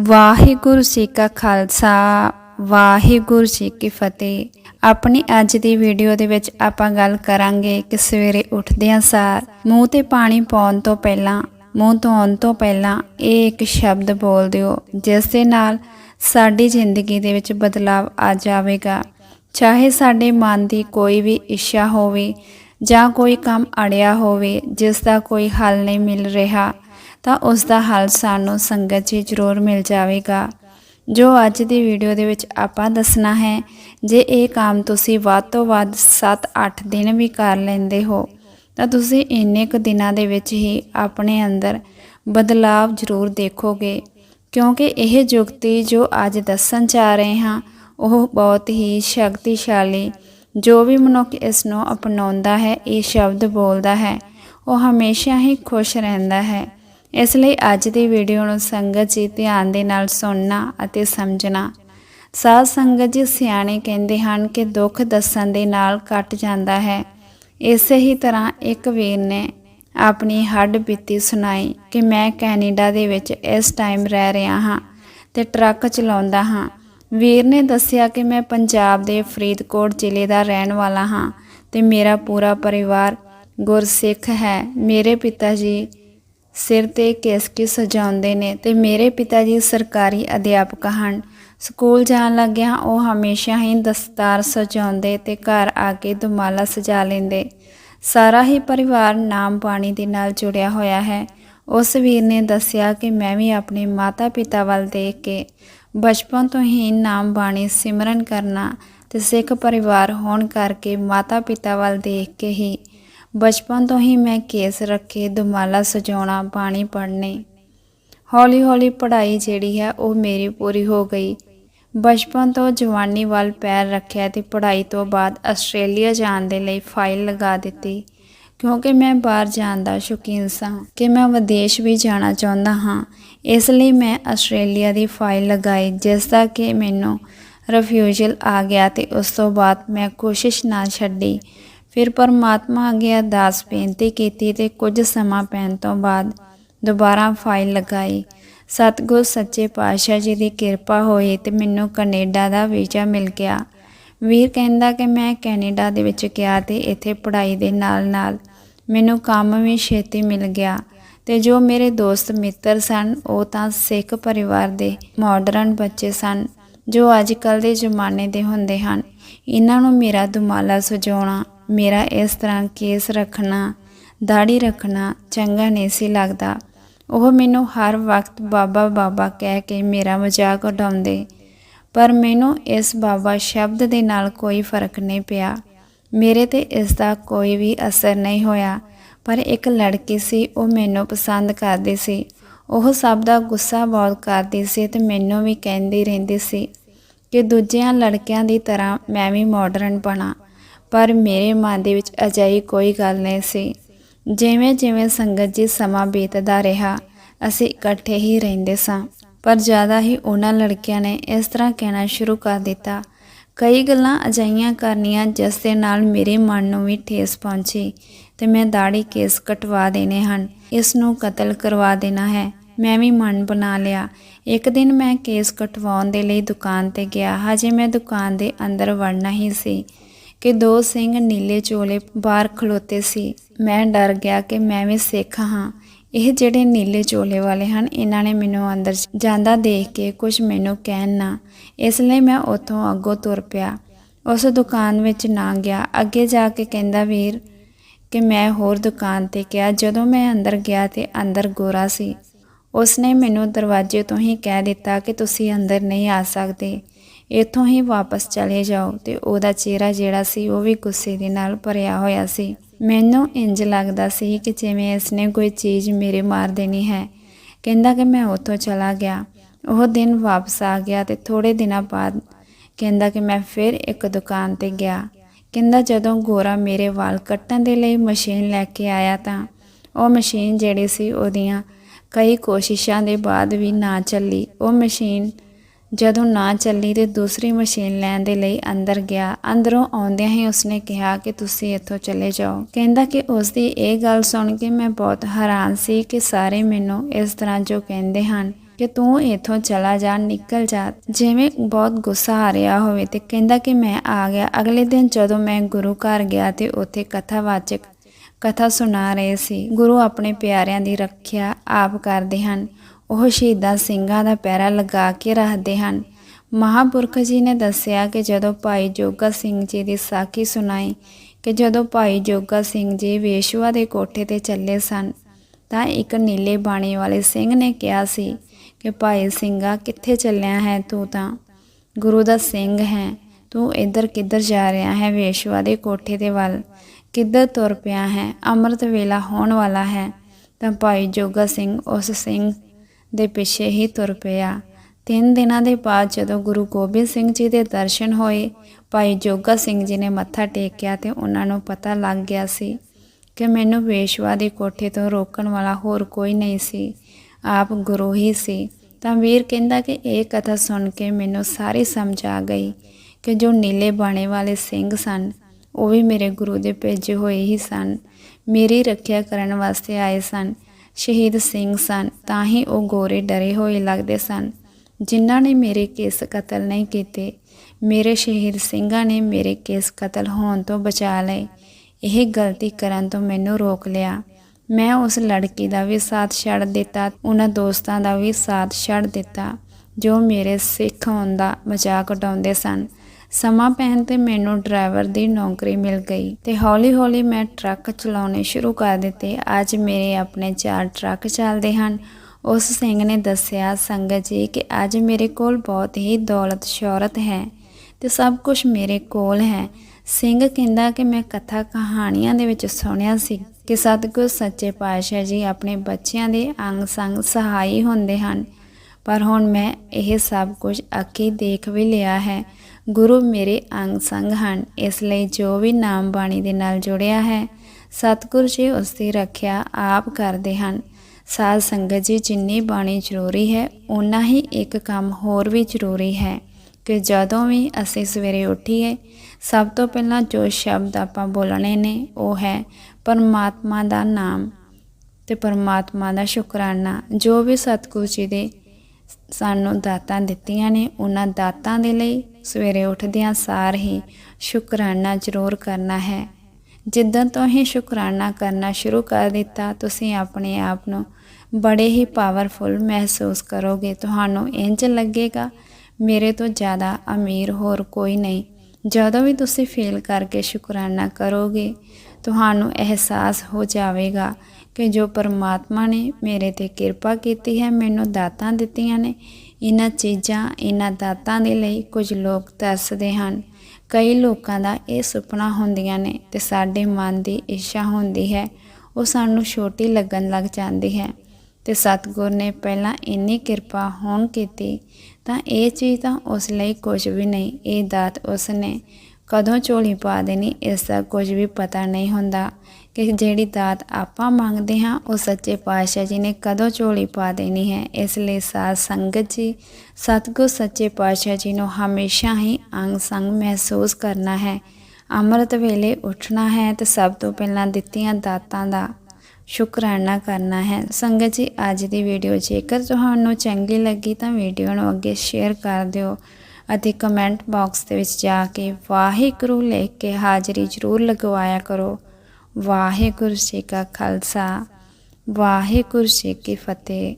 ਵਾਹਿਗੁਰੂ ਜੀ ਕਾ ਖਾਲਸਾ, ਵਾਹਿਗੁਰੂ ਜੀ ਕੀ ਫਤਿਹ। ਆਪਣੀ ਅੱਜ ਦੀ ਵੀਡੀਓ ਦੇ ਵਿੱਚ ਆਪਾਂ ਗੱਲ ਕਰਾਂਗੇ ਕਿ ਸਵੇਰੇ ਉੱਠਦਿਆਂ ਸਾਰ ਮੂੰਹ ਤੇ ਪਾਣੀ ਪਾਉਣ ਤੋਂ ਪਹਿਲਾਂ, ਮੂੰਹ ਧੋਣ ਤੋਂ ਪਹਿਲਾਂ ਇਹ ਇੱਕ ਸ਼ਬਦ ਬੋਲ ਦਿਓ, ਜਿਸ ਦੇ ਨਾਲ ਸਾਡੀ ਜ਼ਿੰਦਗੀ ਦੇ ਵਿੱਚ ਬਦਲਾਵ ਆ ਜਾਵੇਗਾ। ਚਾਹੇ ਸਾਡੇ ਮਨ ਦੀ ਕੋਈ ਵੀ ਇੱਛਾ ਹੋਵੇ ਜਾਂ ਕੋਈ ਕੰਮ ਅੜਿਆ ਹੋਵੇ, ਜਿਸ ਦਾ ਕੋਈ ਹੱਲ ਨਹੀਂ ਮਿਲ ਰਿਹਾ ਤਾਂ ਉਸ ਦਾ ਹੱਲ ਸਾਨੂੰ ਸੰਗਤ 'ਚ ਜ਼ਰੂਰ ਮਿਲ ਜਾਵੇਗਾ। ਜੋ ਅੱਜ ਦੀ ਵੀਡੀਓ ਦੇ ਵਿੱਚ ਆਪਾਂ ਦੱਸਣਾ ਹੈ, ਜੇ ਇਹ ਕੰਮ ਤੁਸੀਂ ਵੱਧ ਤੋਂ ਵੱਧ 7-8 ਦਿਨ ਵੀ ਕਰ ਲੈਂਦੇ ਹੋ, ਤਾਂ ਤੁਸੀਂ ਇੰਨੇ ਕੁ ਦਿਨਾਂ ਦੇ ਵਿੱਚ ਹੀ ਆਪਣੇ ਅੰਦਰ ਬਦਲਾਵ ਜ਼ਰੂਰ ਦੇਖੋਗੇ। ਕਿਉਂਕਿ ਇਹ ਜੁਗਤੀ ਜੋ ਅੱਜ ਦੱਸਣ ਜਾ ਰਹੇ ਹਾਂ, ਉਹ ਬਹੁਤ ਹੀ ਸ਼ਕਤੀਸ਼ਾਲੀ, ਜੋ ਵੀ ਮਨੁੱਖ ਇਸ ਨੂੰ ਅਪਣਾਉਂਦਾ ਹੈ, ਇਹ ਸ਼ਬਦ ਬੋਲਦਾ ਹੈ, ਉਹ ਹਮੇਸ਼ਾ ਹੀ ਖੁਸ਼ ਰਹਿੰਦਾ ਹੈ। ਇਸ ਲਈ ਅੱਜ ਦੀ ਵੀਡੀਓ ਨੂੰ ਸੰਗਤ ਜੀ ਧਿਆਨ ਦੇ ਨਾਲ ਸੁਣਨਾ ਅਤੇ ਸਮਝਣਾ। ਸਾਧ ਸੰਗਤ ਜੀ ਸਿਆਣੇ ਕਹਿੰਦੇ ਹਨ ਕਿ ਦੁੱਖ ਦੱਸਣ ਦੇ ਨਾਲ ਕੱਟ ਜਾਂਦਾ ਹੈ। ਇਸੇ ਹੀ ਤਰ੍ਹਾਂ ਇੱਕ ਵੀਰ ਨੇ ਆਪਣੀ ਹੱਡ ਬੀਤੀ ਸੁਣਾਈ ਕਿ ਮੈਂ ਕੈਨੇਡਾ ਦੇ ਵਿੱਚ ਇਸ ਟਾਈਮ ਰਹਿ ਰਿਹਾ ਹਾਂ ਤੇ ਟਰੱਕ ਚਲਾਉਂਦਾ ਹਾਂ। ਵੀਰ ਨੇ ਦੱਸਿਆ ਕਿ ਮੈਂ ਪੰਜਾਬ ਦੇ ਫਰੀਦਕੋਟ ਜ਼ਿਲ੍ਹੇ ਦਾ ਰਹਿਣ ਵਾਲਾ ਹਾਂ ਤੇ ਮੇਰਾ ਪੂਰਾ ਪਰਿਵਾਰ ਗੁਰਸਿੱਖ ਹੈ। ਮੇਰੇ ਪਿਤਾ ਜੀ ਸਿਰ ਤੇ ਕੇਸਕੀ ਸਜਾਉਂਦੇ ਨੇ ਤੇ ਮੇਰੇ ਪਿਤਾ ਜੀ ਸਰਕਾਰੀ ਅਧਿਆਪਕ ਹਨ। ਸਕੂਲ ਜਾਣ ਲੱਗਿਆਂ ਉਹ ਹਮੇਸ਼ਾ ਹੀ ਦਸਤਾਰ ਸਜਾਉਂਦੇ ਤੇ ਘਰ ਆ ਕੇ ਦੁਮਾਲਾ ਸਜਾ ਲੈਂਦੇ। ਸਾਰਾ ਹੀ ਪਰਿਵਾਰ ਨਾਮ ਬਾਣੀ ਦੇ ਨਾਲ ਜੁੜਿਆ ਹੋਇਆ ਹੈ। ਉਸ ਵੀਰ ਨੇ ਦੱਸਿਆ ਕਿ ਮੈਂ ਵੀ ਆਪਣੇ ਮਾਤਾ ਪਿਤਾ ਵੱਲ ਦੇਖ ਕੇ ਬਚਪਨ ਤੋਂ ਹੀ ਨਾਮ ਬਾਣੀ ਸਿਮਰਨ ਕਰਨਾ ਤੇ ਸਿੱਖ ਪਰਿਵਾਰ ਹੋਣ ਕਰਕੇ ਮਾਤਾ ਪਿਤਾ ਵੱਲ ਦੇਖ ਕੇ ਹੀ ਬਚਪਨ ਤੋਂ ਹੀ ਮੈਂ ਕੇਸ ਰੱਖੇ ਦੁਮਾਲਾ ਸਜਾਉਣਾ, ਬਾਣੀ ਪੜ੍ਹਨੇ। ਹੌਲੀ ਹੌਲੀ ਪੜ੍ਹਾਈ ਜਿਹੜੀ ਹੈ ਉਹ ਮੇਰੀ ਪੂਰੀ ਹੋ ਗਈ। ਬਚਪਨ ਤੋਂ ਜਵਾਨੀ ਵੱਲ ਪੈਰ ਰੱਖਿਆ ਤੇ ਪੜ੍ਹਾਈ ਤੋਂ ਬਾਅਦ ਆਸਟ੍ਰੇਲੀਆ ਜਾਣ ਦੇ ਲਈ ਫਾਈਲ ਲਗਾ ਦਿੱਤੀ। ਕਿਉਂਕਿ ਮੈਂ ਬਾਹਰ ਜਾਣ ਦਾ ਸ਼ੌਕੀਨ ਸਾਂ ਕਿ ਮੈਂ ਵਿਦੇਸ਼ ਵੀ ਜਾਣਾ ਚਾਹੁੰਦਾ ਹਾਂ। ਇਸ ਲਈ ਮੈਂ ਆਸਟ੍ਰੇਲੀਆ ਦੀ ਫਾਈਲ ਲਗਾਈ, ਜਿਸ ਦਾ ਕਿ ਮੈਨੂੰ ਰਿਫਿਊਜ਼ਲ ਆ ਗਿਆ ਤੇ ਉਸ ਤੋਂ ਬਾਅਦ ਮੈਂ ਕੋਸ਼ਿਸ਼ ਨਾ ਛੱਡੀ। ਫਿਰ ਪਰਮਾਤਮਾ ਅੱਗੇ ਅਰਦਾਸ ਬੇਨਤੀ ਕੀਤੀ ਤੇ ਕੁਝ ਸਮਾਂ ਪੈਣ ਤੋਂ ਬਾਅਦ ਦੁਬਾਰਾ ਫਾਈਲ ਲਗਾਈ। ਸਤਿਗੁਰ ਸੱਚੇ ਪਾਤਸ਼ਾਹ ਜੀ ਦੀ ਕਿਰਪਾ ਹੋਈ ਤੇ ਮੈਨੂੰ ਕੈਨੇਡਾ ਦਾ ਵੀਜ਼ਾ ਮਿਲ ਗਿਆ। ਵੀਰ ਕਹਿੰਦਾ ਕਿ ਮੈਂ ਕੈਨੇਡਾ ਦੇ ਵਿੱਚ ਗਿਆ ਤੇ ਇੱਥੇ ਪੜ੍ਹਾਈ ਦੇ ਨਾਲ-ਨਾਲ ਮੈਨੂੰ ਕੰਮ ਵੀ ਛੇਤੀ ਮਿਲ ਗਿਆ ਤੇ ਜੋ ਮੇਰੇ ਦੋਸਤ ਮਿੱਤਰ ਸਨ, ਉਹ ਤਾਂ ਸਿੱਖ ਪਰਿਵਾਰ ਦੇ ਮਾਡਰਨ ਬੱਚੇ ਸਨ, ਜੋ ਅੱਜ ਕੱਲ ਦੇ ਜ਼ਮਾਨੇ ਦੇ ਹੁੰਦੇ ਹਨ। ਇਹਨਾਂ ਨੂੰ ਮੇਰਾ ਦੁਮਾਲਾ ਸਜਾਉਣਾ ਮੇਰਾ ਇਸ ਤਰ੍ਹਾਂ ਕੇਸ ਰੱਖਣਾ ਦਾੜੀ ਰੱਖਣਾ ਚੰਗਾ ਨਹੀਂ ਸੀ ਲੱਗਦਾ। ਉਹ ਮੈਨੂੰ ਹਰ ਵਕਤ ਬਾਬਾ ਬਾਬਾ ਕਹਿ ਕੇ ਮੇਰਾ ਮਜ਼ਾਕ ਉਡਾਉਂਦੇ। ਪਰ ਮੈਨੂੰ ਇਸ ਬਾਬਾ ਸ਼ਬਦ ਦੇ ਨਾਲ ਕੋਈ ਫ਼ਰਕ ਨਹੀਂ ਪਿਆ। ਮੇਰੇ ਤੇ ਇਸ ਦਾ ਕੋਈ ਵੀ ਅਸਰ ਨਹੀਂ ਹੋਇਆ। ਪਰ ਇੱਕ ਲੜਕੀ ਸੀ, ਉਹ ਮੈਨੂੰ ਪਸੰਦ ਕਰਦੀ ਸੀ। ਉਹ ਸਭ ਦਾ ਗੁੱਸਾ ਬਹੁਤ ਕਰਦੀ ਸੀ ਤੇ ਮੈਨੂੰ ਵੀ ਕਹਿੰਦੀ ਰਹਿੰਦੀ ਸੀ ਕਿ ਦੂਜਿਆਂ ਲੜਕਿਆਂ ਦੀ ਤਰ੍ਹਾਂ ਮੈਂ ਵੀ ਮਾਡਰਨ ਬਣਾ। ਪਰ ਮੇਰੇ ਮਨ ਦੇ ਵਿੱਚ ਅਜਿਹੀ ਕੋਈ ਗੱਲ ਨਹੀਂ ਸੀ। ਜਿਵੇਂ ਜਿਵੇਂ ਸੰਗਤ ਜੀ ਸਮਾਂ ਬੀਤਦਾ ਰਿਹਾ, ਅਸੀਂ ਇਕੱਠੇ ਹੀ ਰਹਿੰਦੇ ਸਾਂ। ਪਰ ਜ਼ਿਆਦਾ ਹੀ ਉਹਨਾਂ ਲੜਕਿਆਂ ਨੇ ਇਸ ਤਰ੍ਹਾਂ ਕਹਿਣਾ ਸ਼ੁਰੂ ਕਰ ਦਿੱਤਾ। ਕਈ ਗੱਲਾਂ ਅਜਾਈਆਂ ਕਰਨੀਆਂ ਜਿਸ ਦੇ ਨਾਲ ਮੇਰੇ ਮਨ ਨੂੰ ਵੀ ਠੇਸ ਪਹੁੰਚੀ ਤੇ ਮੈਂ ਦਾੜੀ ਕੇਸ ਕਟਵਾ ਦੇਣੇ ਹਨ। ਇਸ ਨੂੰ ਕਤਲ ਕਰਵਾ ਦੇਣਾ ਹੈ। ਮੈਂ ਵੀ ਮਨ ਬਣਾ ਲਿਆ। ਇੱਕ ਦਿਨ ਮੈਂ ਕੇਸ ਕਟਵਾਉਣ ਦੇ ਲਈ ਦੁਕਾਨ ਤੇ ਗਿਆ। ਹਜੇ ਮੈਂ ਦੁਕਾਨ ਦੇ ਅੰਦਰ ਵੜਨਾ ਹੀ ਸੀ। ਕਿ ਦੋ ਸਿੰਘ ਨੀਲੇ ਚੋਲੇ ਬਾਹਰ ਖਲੋਤੇ ਸੀ। ਮੈਂ ਡਰ ਗਿਆ ਕਿ ਮੈਂ ਵੀ ਸਿੱਖ ਹਾਂ। ਇਹ ਜਿਹੜੇ ਨੀਲੇ ਚੋਲੇ ਵਾਲੇ ਹਨ, ਇਹਨਾਂ ਨੇ ਮੈਨੂੰ ਅੰਦਰ ਜਾਂਦਾ ਦੇਖ ਕੇ ਕੁਝ ਮੈਨੂੰ ਕਹਿਣ ਨਾ। ਇਸ ਲਈ ਮੈਂ ਉੱਥੋਂ ਅੱਗੋਂ ਤੁਰ ਪਿਆ। ਉਸ ਦੁਕਾਨ ਵਿੱਚ ਨਾ ਗਿਆ। ਅੱਗੇ ਜਾ ਕੇ ਕਹਿੰਦਾ, ਵੀਰ, ਕਿ ਮੈਂ ਹੋਰ ਦੁਕਾਨ ਤੇ ਗਿਆ। ਜਦੋਂ ਮੈਂ ਅੰਦਰ ਗਿਆ ਤੇ ਅੰਦਰ ਗੋਰਾ ਸੀ। ਉਸਨੇ ਮੈਨੂੰ ਦਰਵਾਜ਼ੇ ਤੋਂ ਹੀ ਕਹਿ ਦਿੱਤਾ ਕਿ ਤੁਸੀਂ ਅੰਦਰ ਨਹੀਂ ਆ ਸਕਦੇ। ਇੱਥੋਂ ਹੀ ਵਾਪਸ ਚਲੇ ਜਾਓ ਤੇ ਉਹਦਾ ਚਿਹਰਾ ਜਿਹੜਾ ਸੀ ਉਹ ਵੀ ਗੁੱਸੇ ਦੇ ਨਾਲ ਭਰਿਆ ਹੋਇਆ ਸੀ। ਮੈਨੂੰ ਇੰਜ ਲੱਗਦਾ ਸੀ ਕਿ ਜਿਵੇਂ ਇਸਨੇ ਕੋਈ ਚੀਜ਼ ਮੇਰੇ ਮਾਰ ਦੇਣੀ ਹੈ। ਕਹਿੰਦਾ ਕਿ ਮੈਂ ਉੱਥੋਂ ਚਲਾ ਗਿਆ। ਉਹ ਦਿਨ ਵਾਪਸ ਆ ਗਿਆ ਤੇ ਥੋੜੇ ਦਿਨਾਂ ਬਾਅਦ ਕਹਿੰਦਾ ਕਿ ਮੈਂ ਫਿਰ ਇੱਕ ਦੁਕਾਨ ਤੇ ਗਿਆ। ਕਹਿੰਦਾ ਜਦੋਂ ਗੋਰਾ ਮੇਰੇ ਵਾਲ ਕੱਟਣ ਦੇ ਲਈ ਮਸ਼ੀਨ ਲੈ ਕੇ ਆਇਆ ਤਾਂ ਉਹ ਮਸ਼ੀਨ ਜਿਹੜੀ ਸੀ ਉਹਦੀਆਂ ਕਈ ਕੋਸ਼ਿਸ਼ਾਂ ਦੇ ਬਾਅਦ ਵੀ ਨਾ ਚੱਲੀ। ਉਹ ਮਸ਼ੀਨ ਜਦੋਂ ਨਾ ਚੱਲੀ ਤੇ ਦੂਸਰੀ ਮਸ਼ੀਨ ਲੈਣ ਦੇ ਲਈ ਅੰਦਰ ਗਿਆ। ਅੰਦਰੋਂ ਆਉਂਦਿਆਂ ਹੀ ਉਸਨੇ ਕਿਹਾ ਕਿ ਤੁਸੀਂ ਇੱਥੋਂ ਚਲੇ ਜਾਓ। ਕਹਿੰਦਾ ਕਿ ਉਸ ਦੀ ਇਹ ਗੱਲ ਸੁਣ ਕੇ ਮੈਂ ਬਹੁਤ ਹੈਰਾਨ ਸੀ ਕਿ ਸਾਰੇ ਮੈਨੂੰ ਇਸ ਤਰ੍ਹਾਂ ਜੋ ਕਹਿੰਦੇ ਹਨ ਕਿ ਤੂੰ ਇੱਥੋਂ ਚਲਾ ਜਾ, ਨਿਕਲ ਜਾ, ਜਿਵੇਂ ਬਹੁਤ ਗੁੱਸਾ ਆ ਰਿਹਾ ਹੋਵੇ। ਤੇ ਕਹਿੰਦਾ ਕਿ ਮੈਂ ਆ ਗਿਆ। ਅਗਲੇ ਦਿਨ ਜਦੋਂ ਮੈਂ ਗੁਰੂ ਘਰ ਗਿਆ ਤੇ ਉੱਥੇ ਕਥਾਵਾਚਕ ਕਥਾ ਸੁਣਾ ਰਹੇ ਸੀ। ਗੁਰੂ ਆਪਣੇ ਪਿਆਰਿਆਂ ਦੀ ਰੱਖਿਆ ਆਪ ਕਰਦੇ ਹਨ। ਉਹ ਸ਼ਹੀਦਾਂ ਸਿੰਘਾਂ ਦਾ ਪੈਰਾ ਲਗਾ ਕੇ ਰੱਖਦੇ ਹਨ। ਮਹਾਪੁਰਖ ਜੀ ਨੇ ਦੱਸਿਆ ਕਿ ਜਦੋਂ ਭਾਈ ਜੋਗਾ ਸਿੰਘ ਜੀ ਦੀ ਸਾਖੀ ਸੁਣਾਈ ਕਿ ਜਦੋਂ ਭਾਈ ਜੋਗਾ ਸਿੰਘ ਜੀ ਵੇਸ਼ਵਾ ਦੇ ਕੋਠੇ ਤੇ ਚੱਲੇ ਸਨ, ਤਾਂ ਇੱਕ ਨੀਲੇ ਬਾਣੀ ਵਾਲੇ ਸਿੰਘ ਨੇ ਕਿਹਾ ਸੀ ਕਿ ਭਾਈ ਸਿੰਘਾ, ਕਿੱਥੇ ਚੱਲਿਆ ਹੈ ਤੂੰ ਤਾਂ? ਗੁਰੂ ਦਾ ਸਿੰਘ ਹੈ, ਤੂੰ ਇੱਧਰ ਕਿੱਧਰ ਜਾ ਰਿਹਾ ਹੈ ਵੇਸ਼ਵਾ ਦੇ ਕੋਠੇ ਦੇ ਵੱਲ? ਕਿੱਧਰ ਤੁਰ ਪਿਆ ਹੈ? ਅੰਮ੍ਰਿਤ ਵੇਲਾ ਹੋਣ ਵਾਲਾ ਹੈ। ਤਾਂ ਭਾਈ ਜੋਗਾ ਸਿੰਘ ਉਸ ਸਿੰਘ ਦੇ ਪਿੱਛੇ ਹੀ ਤੁਰ ਪਿਆ। ਤਿੰਨ ਦਿਨਾਂ ਦੇ ਬਾਅਦ ਜਦੋਂ ਗੁਰੂ ਗੋਬਿੰਦ ਸਿੰਘ ਜੀ ਦੇ ਦਰਸ਼ਨ ਹੋਏ, ਭਾਈ ਜੋਗਾ ਸਿੰਘ ਜੀ ਨੇ ਮੱਥਾ ਟੇਕਿਆ ਤੇ ਉਹਨਾਂ ਨੂੰ ਪਤਾ ਲੱਗ ਗਿਆ ਸੀ ਕਿ ਮੈਨੂੰ ਵੇਸ਼ਵਾ ਦੇ ਕੋਠੇ ਤੋਂ ਰੋਕਣ ਵਾਲਾ ਹੋਰ ਕੋਈ ਨਹੀਂ ਸੀ, ਆਪ ਗੁਰੂ ਹੀ ਸੀ। ਤਾਂ ਵੀਰ ਕਹਿੰਦਾ ਕਿ ਇਹ ਕਥਾ ਸੁਣ ਕੇ ਮੈਨੂੰ ਸਾਰੀ ਸਮਝ ਆ ਗਈ ਕਿ ਜੋ ਨੀਲੇ ਬਾਣੇ ਵਾਲੇ ਸਿੰਘ ਸਨ, ਉਹ ਵੀ ਮੇਰੇ ਗੁਰੂ ਦੇ ਭੇਜੇ ਹੋਏ ਹੀ ਸਨ। ਮੇਰੀ ਰੱਖਿਆ ਕਰਨ ਵਾਸਤੇ ਆਏ ਸਨ। ਸ਼ਹੀਦ ਸਿੰਘ ਸਨ, ਤਾਂ ਹੀ ਉਹ ਗੋਰੇ ਡਰੇ ਹੋਏ ਲੱਗਦੇ ਸਨ। ਜਿਨ੍ਹਾਂ ਨੇ ਮੇਰੇ ਕੇਸ ਕਤਲ ਨਹੀਂ ਕੀਤੇ, ਮੇਰੇ ਸ਼ਹੀਦ ਸਿੰਘਾਂ ਨੇ ਮੇਰੇ ਕੇਸ ਕਤਲ ਹੋਣ ਤੋਂ ਬਚਾ ਲਏ। ਇਹ ਗਲਤੀ ਕਰਨ ਤੋਂ ਮੈਨੂੰ ਰੋਕ ਲਿਆ। ਮੈਂ ਉਸ ਲੜਕੀ ਦਾ ਵੀ ਸਾਥ ਛੱਡ ਦਿੱਤਾ, ਉਹਨਾਂ ਦੋਸਤਾਂ ਦਾ ਵੀ ਸਾਥ ਛੱਡ ਦਿੱਤਾ, ਜੋ ਮੇਰੇ ਸਿੱਖ ਹੋਣ ਦਾ ਮਜ਼ਾਕ ਉਡਾਉਂਦੇ ਸਨ। ਸਮਾਂ ਪੈਣ ਤੇ ਮੈਨੂੰ ਡਰਾਈਵਰ ਦੀ ਨੌਕਰੀ ਮਿਲ ਗਈ ਤੇ ਹੌਲੀ-ਹੌਲੀ ਮੈਂ ਟਰੱਕ ਚਲਾਉਣੇ ਸ਼ੁਰੂ ਕਰ ਦਿੱਤੇ। ਅੱਜ ਮੇਰੇ ਆਪਣੇ ਚਾਰ ਟਰੱਕ ਚੱਲਦੇ ਹਨ। ਉਸ ਸਿੰਘ ਨੇ ਦੱਸਿਆ, ਸੰਗਤ ਜੀ, ਕਿ ਅੱਜ ਮੇਰੇ ਕੋਲ ਬਹੁਤ ਹੀ ਦੌਲਤ ਸ਼ੌਹਰਤ ਹੈ ਤੇ ਸਭ ਕੁਝ ਮੇਰੇ ਕੋਲ ਹੈ। ਸਿੰਘ ਕਹਿੰਦਾ ਕਿ ਮੈਂ ਕਥਾ ਕਹਾਣੀਆਂ ਦੇ ਵਿੱਚ ਸੁਣਿਆ ਸੀ ਕਿ ਸਤਿਗੁਰ ਸੱਚੇ ਪਾਤਸ਼ਾਹ ਜੀ ਆਪਣੇ ਬੱਚਿਆਂ ਦੇ ਅੰਗ ਸੰਗ ਸਹਾਈ ਹੁੰਦੇ ਹਨ। ਪਰ ਹੁਣ ਮੈਂ ਇਹ ਸਭ ਕੁਝ ਅੱਖੀ ਦੇਖ ਵੀ ਲਿਆ ਹੈ। ਗੁਰੂ ਮੇਰੇ ਅੰਗ ਸੰਗ ਹਨ, ਇਸ ਲਈ ਜੋ ਵੀ ਨਾਮ ਬਾਣੀ ਦੇ ਨਾਲ ਜੁੜਿਆ ਹੈ, ਸਤਿਗੁਰ ਜੀ ਉਸ ਦੀ ਰੱਖਿਆ ਆਪ ਕਰਦੇ ਹਨ। ਸਾਧ ਸੰਗਤ ਜੀ, ਜਿੰਨੀ ਬਾਣੀ ਜ਼ਰੂਰੀ ਹੈ ਉਨਾ ਹੀ ਇੱਕ ਕੰਮ ਹੋਰ ਵੀ ਜ਼ਰੂਰੀ ਹੈ ਕਿ ਜਦੋਂ ਵੀ ਅਸੀਂ ਸਵੇਰੇ ਉੱਠੀਏ, ਸਭ ਤੋਂ ਪਹਿਲਾਂ ਜੋ ਸ਼ਬਦ ਆਪਾਂ ਬੋਲਣੇ ਨੇ, ਉਹ ਹੈ ਪਰਮਾਤਮਾ ਦਾ ਨਾਮ ਤੇ ਪਰਮਾਤਮਾ ਦਾ ਸ਼ੁਕਰਾਨਾ। ਜੋ ਵੀ ਸਤਿਗੁਰੂ ਜੀ ਦੇ ਸਾਨੂੰ ਦਾਤਾਂ ਦਿੱਤੀਆਂ ਨੇ, ਉਹਨਾਂ ਦਾਤਾਂ ਦੇ ਲਈ ਸਵੇਰੇ ਉੱਠਦਿਆਂ ਸਾਰ ਹੀ ਸ਼ੁਕਰਾਨਾ ਜ਼ਰੂਰ ਕਰਨਾ ਹੈ। ਜਿੱਦਾਂ ਤੋਂ ਹੀ ਸ਼ੁਕਰਾਨਾ ਕਰਨਾ ਸ਼ੁਰੂ ਕਰ ਦਿੱਤਾ, ਤੁਸੀਂ ਆਪਣੇ ਆਪ ਨੂੰ ਬੜੇ ਹੀ ਪਾਵਰਫੁਲ ਮਹਿਸੂਸ ਕਰੋਗੇ। ਤੁਹਾਨੂੰ ਇੰਜ ਲੱਗੇਗਾ, ਮੇਰੇ ਤੋਂ ਜ਼ਿਆਦਾ ਅਮੀਰ ਹੋਰ ਕੋਈ ਨਹੀਂ। ਜਦੋਂ ਵੀ ਤੁਸੀਂ ਫੀਲ ਕਰਕੇ ਸ਼ੁਕਰਾਨਾ ਕਰੋਗੇ, ਤੁਹਾਨੂੰ ਅਹਿਸਾਸ ਹੋ ਜਾਵੇਗਾ ਕਿ ਜੋ ਪਰਮਾਤਮਾ ਨੇ ਮੇਰੇ ਤੇ ਕਿਰਪਾ ਕੀਤੀ ਹੈ, ਮੈਨੂੰ ਦਾਤਾਂ ਦਿੱਤੀਆਂ ਨੇ। ਇਹਨਾਂ ਚੀਜ਼ਾਂ, ਇਹਨਾਂ ਦਾਤਾਂ ਦੇ ਲਈ ਕੁਝ ਲੋਕ ਤਰਸਦੇ ਹਨ। ਕਈ ਲੋਕਾਂ ਦਾ ਇਹ ਸੁਪਨਾ ਹੁੰਦੀਆਂ ਨੇ ਤੇ ਸਾਡੇ ਮਨ ਦੀ ਇੱਛਾ ਹੁੰਦੀ ਹੈ, ਉਹ ਸਾਨੂੰ ਛੋਟੀ ਲੱਗਣ ਲੱਗ ਜਾਂਦੀ ਹੈ। ਤੇ ਸਤਿਗੁਰ ਨੇ ਪਹਿਲਾਂ ਇੰਨੀ ਕਿਰਪਾ ਹੋਣ ਕੀਤੀ ਤਾਂ ਇਹ ਚੀਜ਼ ਤਾਂ ਉਸ ਲਈ ਕੁਝ ਵੀ ਨਹੀਂ, ਇਹ ਦਾਤ ਉਸ ਨੇ ਕਦੋਂ ਝੋਲੀ ਪਾ ਦੇਣੀ, ਇਸ ਦਾ ਕੁਝ ਵੀ ਪਤਾ ਨਹੀਂ ਹੁੰਦਾ। ਕਿ ਜਿਹੜੀ ਦਾਤ ਆਪਾਂ ਮੰਗਦੇ ਹਾਂ, ਉਹ ਸੱਚੇ ਪਾਤਸ਼ਾਹ ਜੀ ਨੇ ਕਦੋਂ ਝੋਲੀ ਪਾ ਦੇਣੀ ਹੈ। ਇਸ ਲਈ ਸਾਧ ਸੰਗਤ ਜੀ, ਸਤਿਗੁਰ ਸੱਚੇ ਪਾਤਸ਼ਾਹ ਜੀ ਨੂੰ ਹਮੇਸ਼ਾ ਹੀ ਅੰਗ ਸੰਗ ਮਹਿਸੂਸ ਕਰਨਾ ਹੈ। ਅੰਮ੍ਰਿਤ ਵੇਲੇ ਉੱਠਣਾ ਹੈ ਤੇ ਸਭ ਤੋਂ ਪਹਿਲਾਂ ਦਿੱਤੀਆਂ ਦਾਤਾਂ ਦਾ ਸ਼ੁਕਰਾਨਾ ਕਰਨਾ ਹੈ। ਸੰਗਤ ਜੀ, ਅੱਜ ਦੀ ਵੀਡੀਓ ਜੇਕਰ ਤੁਹਾਨੂੰ ਚੰਗੀ ਲੱਗੀ ਤਾਂ ਵੀਡੀਓ ਨੂੰ ਅੱਗੇ ਸ਼ੇਅਰ ਕਰ ਦਿਓ ਅਤੇ ਕਮੈਂਟ ਬਾਕਸ ਦੇ ਵਿੱਚ ਜਾ ਕੇ ਵਾਹਿਗੁਰੂ ਲਿਖ ਕੇ ਹਾਜ਼ਰੀ ਜ਼ਰੂਰ ਲਗਵਾਇਆ ਕਰੋ। ਵਾਹਿਗੁਰੂ ਜੀ ਕਾ ਖਾਲਸਾ, ਵਾਹਿਗੁਰੂ ਜੀ ਕੀ ਫਤਿਹ।